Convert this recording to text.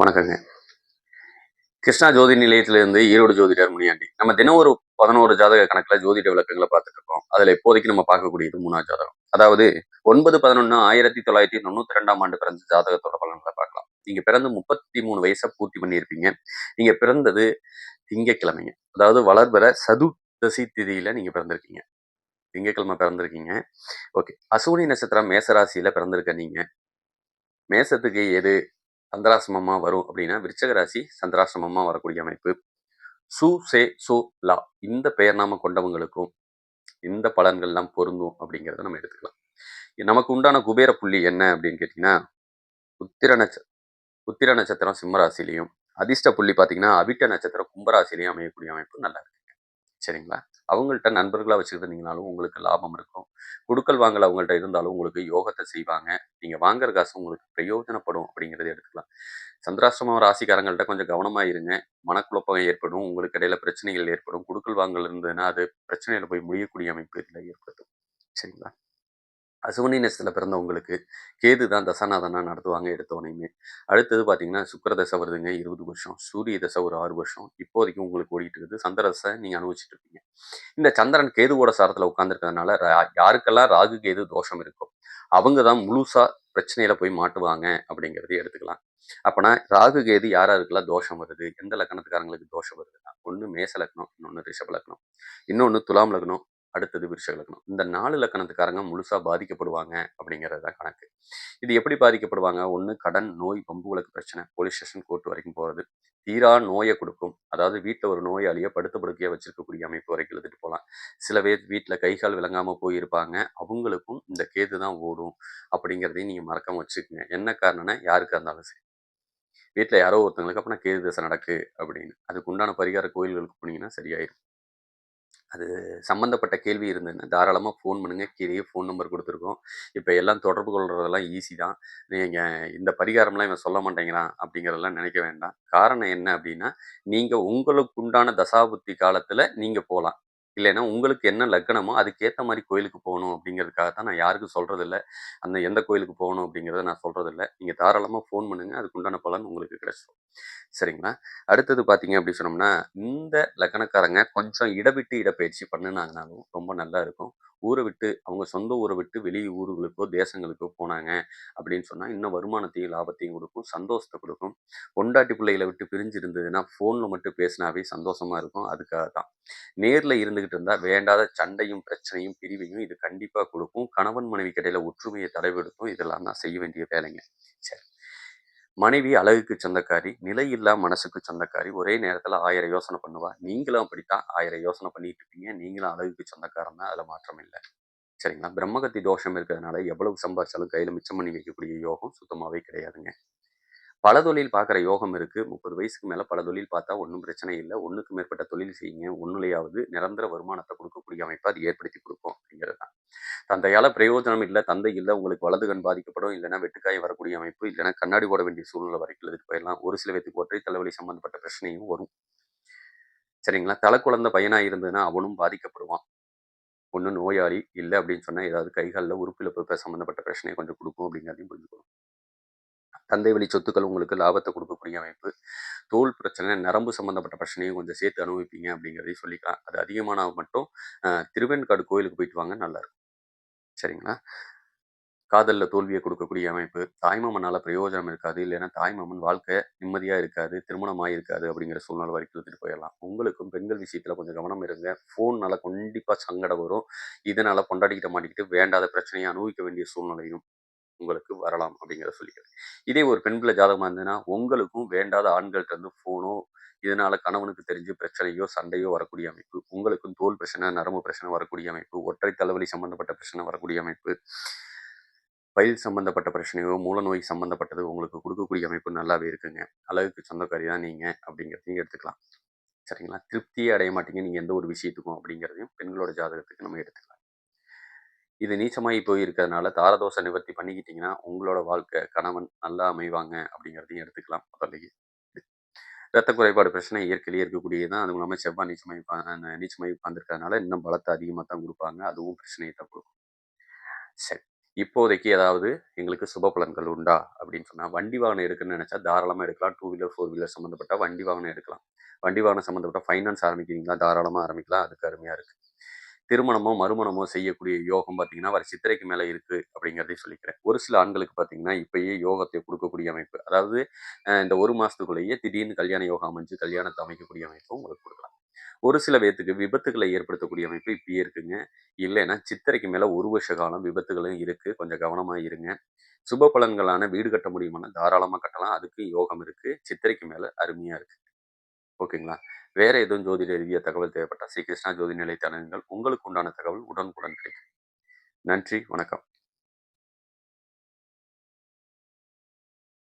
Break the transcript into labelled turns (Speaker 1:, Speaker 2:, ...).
Speaker 1: வணக்கங்க. கிருஷ்ணா ஜோதி நிலையத்திலிருந்து ஈரோடு ஜோதிடர் முனியாண்டி. நம்ம தினம் ஒரு பதினோரு ஜாதக கணக்குல ஜோதிட விளக்கங்களை பார்த்துட்டு இருக்கோம் அதுல இப்போதைக்கு நம்ம பார்க்கக்கூடியது மூணாவது ஜாதகம். அதாவது ஒன்பது பதினொன்று ஆயிரத்தி தொள்ளாயிரத்தி தொண்ணூத்தி ரெண்டாம் ஆண்டு பிறந்த ஜாதகத்தோட பலன்களை பார்க்கலாம். நீங்க பிறந்து முப்பத்தி மூணு வயசை பூர்த்தி பண்ணியிருப்பீங்க. நீங்க பிறந்தது திங்கக்கிழமைங்க. அதாவது வளர்பிற சதுர்தசி திதியில நீங்க பிறந்திருக்கீங்க. திங்கக்கிழமை பிறந்திருக்கீங்க. ஓகே. அசூனி நட்சத்திரம் மேசராசியில் பிறந்திருக்க நீங்க. மேசத்துக்கு எது சந்திராசிரமமாக வரும் அப்படின்னா விருச்சக ராசி சந்திராசிரமமா வரக்கூடிய அமைப்பு. சு சே சு லா இந்த பெயர் நாம கொண்டவங்களுக்கும் இந்த பலன்கள்லாம் பொருந்தும் அப்படிங்கிறத நம்ம எடுத்துக்கலாம். நமக்கு உண்டான குபேர புள்ளி என்ன அப்படின்னு கேட்டிங்கன்னா உத்திர நட்ச உத்திர நட்சத்திரம் சிம்மராசிலையும் அதிர்ஷ்ட புள்ளி பார்த்தீங்கன்னா அவிட்ட நட்சத்திரம் கும்பராசிலையும் அமையக்கூடிய அமைப்பு நல்லா இருக்குங்க. சரிங்களா? அவங்கள்ட்ட நண்பர்களாக வச்சுருந்தீங்கனாலும் உங்களுக்கு லாபம் இருக்கும். குடுக்கல் வாங்கல் அவங்கள்ட்ட இருந்தாலும் உங்களுக்கு யோகத்தை செய்வாங்க. நீங்கள் வாங்குற காசு உங்களுக்கு பிரயோஜனப்படும் அப்படிங்கிறத எடுத்துக்கலாம். சந்திராஷ்டிரம ராசிக்காரங்கள்ட்ட கொஞ்சம் கவனமாக இருங்க. மனக்குழப்பம் ஏற்படும். உங்களுக்கு இடையில பிரச்சனைகள் ஏற்படும். குடுக்கல் வாங்கல் இருந்ததுன்னா அது பிரச்சனையில் போய் முடியக்கூடிய அமைப்பு இதில் ஏற்படுத்தும். சரிங்களா? அசுவனி நட்சத்திரத்தில் பிறந்தவங்களுக்கு கேது தான் தசாநாதனா நடத்துவாங்க எடுத்தவனையுமே அடுத்தது பார்த்தீங்கன்னா சுக்கர தசை வருதுங்க இருபது வருஷம். சூரிய தசை ஒரு ஆறு வருஷம். இப்போதைக்கு உங்களுக்கு ஓடிட்டு இருக்குது. சந்திர தசை நீங்கள் அனுபவிச்சுட்டு இருப்பீங்க இந்த சந்திரன் கேதுவோட சாரத்தில் உட்காந்துருக்கிறதுனால யாருக்கெல்லாம் ராகு கேது தோஷம் இருக்கும் அவங்க தான் முழுசாக பிரச்சனையில் போய் மாட்டுவாங்க அப்படிங்கிறத எடுத்துக்கலாம். அப்போனா ராகு கேது யார் யாருக்கெல்லாம் தோஷம் வருது? எந்த லக்கணத்துக்காரங்களுக்கு தோஷம் வருதுன்னா ஒன்று மேச லக்னம் இன்னொன்று ரிஷப லக்னம் இன்னொன்று துலாம் லக்னம் அடுத்தது விருஷ லக்னம் இந்த நாலு லக்கணத்துக்காரங்க முழுசாக பாதிக்கப்படுவாங்க அப்படிங்கிறது தான் கணக்கு. இது எப்படி பாதிக்கப்படுவாங்க? ஒன்று கடன் நோய் பம்பு வழக்கு பிரச்சனை போலீஸ் ஸ்டேஷன் கோர்ட் வரைக்கும் போகிறது தீரா நோயை கொடுக்கும். அதாவது வீட்டில் ஒரு நோயாளியை படுத்த படுக்கையாக வச்சிருக்கக்கூடிய அமைப்பு வரைக்கும் எழுதிட்டு போகலாம் சில பேர் வீட்டில் கை கால் விளங்காமல் போயிருப்பாங்க. அவங்களுக்கும் இந்த கேது தான் ஓடும் அப்படிங்கிறதையும் நீங்கள் மறக்காம வச்சுக்கோங்க. என்ன காரணம்னா யாருக்காக இருந்தாலும் சரி. வீட்டில் யாரோ ஒருத்தங்களுக்கு அப்படின்னா கேது தசை நடக்கு அப்படின்னு. அதுக்கு உண்டான பரிகார கோயில்களுக்கு போனீங்கன்னா சரியாயிடும் அது சம்மந்தப்பட்ட கேள்வி இருந்ததுன்னா தாராளமாக ஃபோன் பண்ணுங்கள் கீழே ஃபோன் நம்பர் கொடுத்துருக்கோம். இப்போ எல்லாம் தொடர்பு கொள்கிறதெல்லாம் ஈஸி தான். நீங்கள் இந்த பரிகாரம்லாம் இவன் சொல்ல மாட்டேங்கிறான் அப்படிங்கிறதெல்லாம் நினைக்க வேண்டாம். காரணம் என்ன அப்படின்னா நீங்கள் உங்களுக்கு உண்டான தசாபுத்தி காலத்தில் நீங்கள் போகலாம் இல்லைன்னா உங்களுக்கு என்ன லக்கணமோ அதுக்கேற்ற மாதிரி கோயிலுக்கு போகணும் அப்படிங்கிறதுக்காக தான் நான் யாருக்கும் சொல்கிறதில்ல அந்த எந்த கோயிலுக்கு போகணும் அப்படிங்கிறத நான் சொல்கிறதில்ல நீங்கள் தாராளமாக ஃபோன் பண்ணுங்கள் அதுக்கு உண்டான பலன் உங்களுக்கு கிடைச்சிடும் சரிங்களா? அடுத்தது பார்த்தீங்க அப்படி சொன்னோம்னா இந்த லக்கணக்காரங்க கொஞ்சம் இடவிட்டு இடப்பயிற்சி பண்ணினாங்கனாலும் ரொம்ப நல்லா இருக்கும். ஊரை விட்டு அவங்க சொந்த ஊரை விட்டு வெளி ஊர்களுக்கோ தேசங்களுக்கோ போனாங்க அப்படின்னு சொன்னால் இன்னும் வருமானத்தையும் லாபத்தையும் கொடுக்கும் சந்தோஷத்தை கொடுக்கும். பொண்டாட்டி பிள்ளைகளை விட்டு பிரிஞ்சு இருந்ததுன்னா ஃபோனில் மட்டும் பேசினாவே சந்தோஷமாக இருக்கும். அதுக்காக தான். நேரில் இருந்துக்கிட்டு இருந்தால் வேண்டாத சண்டையும் பிரச்சனையும் பிரிவையும் இது கண்டிப்பாக கொடுக்கும். கணவன் மனைவி கடையில் ஒற்றுமையை தலைவெடுக்கும் இதெல்லாம் தான் செய்ய வேண்டிய வேலைங்க. சரி. மனைவி அழகுக்கு சொந்தக்காரி நிலையில்லா மனசுக்கு சொந்தக்காரி ஒரே நேரத்தில் ஆயிரம் யோசனை பண்ணுவா. நீங்களும் அப்படித்தான் ஆயிரம் யோசனை பண்ணிட்டு இருப்பீங்க. நீங்களும் அழகுக்கு சொந்தக்காரன் தான். அதில் மாற்றம் இல்லை. சரிங்களா? பிரம்மகத்தி தோஷம் இருக்கிறதுனால எவ்வளவு சம்பாதிச்சாலும் கையில் மிச்சம் பண்ணி வைக்கக்கூடிய யோகம் சுத்தமாகவே கிடையாதுங்க. பல தொழில் பார்க்குற யோகம் இருக்குது முப்பது வயசுக்கு மேலே பல தொழில் பார்த்தா ஒன்றும் பிரச்சனை இல்லை. ஒன்றுக்கு மேற்பட்ட தொழில் செய்யுங்க. ஒன்றுலையாவது நிரந்தர வருமானத்தை கொடுக்கக்கூடிய அமைப்பை அது ஏற்படுத்தி கொடுக்கும் அப்படிங்கிறது தான் தந்தையால் பிரயோஜனம் இல்லை தந்தை இல்லை உங்களுக்கு வலது கண் பாதிக்கப்படும் இல்லைன்னா வெட்டுக்காய் வரக்கூடிய அமைப்பு இல்லைன்னா கண்ணாடி போட வேண்டிய சூழ்நிலை வரைக்கும் இதுக்கு போயிடலாம். ஒரு சில பேத்துக்கு ஒற்றை தலைவலி சம்மந்தப்பட்ட பிரச்சனையும் வரும். சரிங்களா? தலை குழந்தை பையனாக இருந்ததுன்னா அவனும் பாதிக்கப்படுவான். ஒன்று நோயாளி இல்லை அப்படின்னு சொன்னால் ஏதாவது கைகளில் உறுப்பிழப்பு சம்மந்தப்பட்ட பிரச்சனையை கொஞ்சம் கொடுக்கும் அப்படிங்கிறதையும் புரிஞ்சுக்கணும். தந்தை வழி சொத்துக்கள் உங்களுக்கு லாபத்தை கொடுக்கக்கூடிய அமைப்பு. தோல் பிரச்சனை நரம்பு சம்மந்தப்பட்ட பிரச்சனையும் கொஞ்சம் சேர்த்து அனுபவிப்பீங்க அப்படிங்கிறதையும் சொல்லிக்கலாம். அது அதிகமான மட்டும் திருவெண்காடு கோயிலுக்கு போயிட்டு வாங்க நல்லாயிருக்கும் சரிங்களா? காதலில் தோல்வியை கொடுக்கக்கூடிய அமைப்பு தாய்மாமனால் பிரயோஜனம் இருக்காது இல்லைன்னா தாய்மாமன் வாழ்க்கை நிம்மதியாக இருக்காது திருமணமாக இருக்காது அப்படிங்கிற சூழ்நிலை வரைக்கும் எடுத்துகிட்டு போயிடலாம். உங்களுக்கும் பெண்கள் விஷயத்தில் கொஞ்சம் கவனம் இருங்க. ஃபோன்னால் கண்டிப்பாக சங்கடம் வரும். இதனால் கொண்டாடிக்கிட்ட மாட்டிக்கிட்டு வேண்டாத பிரச்சனையை அனுபவிக்க வேண்டிய சூழ்நிலையும் உங்களுக்கு வரலாம் அப்படிங்கிறத சொல்லிக்கிறேன். இதே ஒரு பெண் பிள்ளை ஜாதகமாக இருந்ததுன்னா உங்களுக்கும் வேண்டாத ஆண்கள்கிட்ட இருந்து ஃபோனோ இதனால கணவனுக்கு தெரிஞ்சு பிரச்சனையோ சண்டையோ வரக்கூடிய அமைப்பு உங்களுக்கும் தோல் பிரச்சனை நரம்பு பிரச்சனை வரக்கூடிய அமைப்பு ஒற்றை தலைவலி சம்பந்தப்பட்ட பிரச்சனை வரக்கூடிய அமைப்பு பயில் சம்பந்தப்பட்ட பிரச்சனையோ மூலநோய் சம்பந்தப்பட்டது உங்களுக்கு கொடுக்கக்கூடிய அமைப்பு நல்லாவே இருக்குங்க. அழகுக்கு சொந்தக்காரி தான் நீங்கள் அப்படிங்கிறதையும் எடுத்துக்கலாம். சரிங்களா? திருப்தியே அடைய மாட்டீங்க. நீங்கள் எந்த ஒரு விஷயத்துக்கும் அப்படிங்கிறதையும் பெண்களோட ஜாதகத்துக்கு நம்ம எடுத்துக்கலாம். இது நீச்சமாகி போய் இருக்கிறதுனால தாரதோஷ நிவர்த்தி பண்ணிக்கிட்டிங்கன்னா உங்களோட வாழ்க்கை கணவன் நல்லா அமைவாங்க அப்படிங்கிறதையும் எடுத்துக்கலாம் முதல்லையே. ரத்த குறைபாடு பிரச்சனை இயற்கையிலேயே இருக்கக்கூடியது தான். அதுவும் இல்லாமல் செவ்வாய் நீச்சமாய் நீச்சமாய் உட்காந்துருக்கிறதுனால இன்னும் பலத்தை அதிகமாக தான் கொடுப்பாங்க. அதுவும் பிரச்சனையை தான் கொடுக்கும். சரி. இப்போதைக்கு ஏதாவது எங்களுக்கு சுப பலன்கள் உண்டா? அப்படின்னு சொன்னால் வண்டி வாகனம் எடுக்கணும்னு நினச்சா தாராளமாக எடுக்கலாம். டூ வீலர் ஃபோர் வீலர் சம்மந்தப்பட்ட வண்டி வாகனம் எடுக்கலாம். வண்டி வாகனம் சம்மந்தப்பட்ட ஃபைனான்ஸ் ஆரம்பிக்கிறீங்களா? தாராளமாக ஆரம்பிக்கலாம். அதுக்கு அருமையாக இருக்குது திருமணமோ மறுமணமோ செய்யக்கூடிய யோகம் பார்த்தீங்கன்னா வர சித்திரைக்கு மேலே இருக்கு அப்படிங்கிறதையும் சொல்லிக்கிறேன். ஒரு சில ஆண்களுக்கு பார்த்தீங்கன்னா இப்பயே யோகத்தை கொடுக்கக்கூடிய அமைப்பு. அதாவது இந்த ஒரு மாசத்துக்குள்ளேயே திடீர்னு கல்யாண யோகம் அமைஞ்சு கல்யாணத்தை அமைக்கக்கூடிய அமைப்பு உங்களுக்கு கொடுக்கலாம். ஒரு சில பேர்த்துக்கு விபத்துகளை ஏற்படுத்தக்கூடிய அமைப்பு இப்பயே இருக்குங்க. இல்லைன்னா சித்திரைக்கு மேல ஒரு வருஷ காலம் விபத்துகளும் இருக்கு. கொஞ்சம் கவனமாக இருங்க. சுப பலன்களான வீடு கட்ட முடியுமானா தாராளமா கட்டலாம். அதுக்கு யோகம் இருக்கு. சித்திரைக்கு மேல அருமையா இருக்கு. ஓகேங்களா? வேற எதுவும் ஜோதிட எழுதிய தகவல் தேவைப்பட்டால் ஸ்ரீ ஜோதி ஜோதி நிலைத்தனங்கள் உங்களுக்கு உண்டான தகவல் உடனுக்குடன் கிடைக்கும். நன்றி வணக்கம்.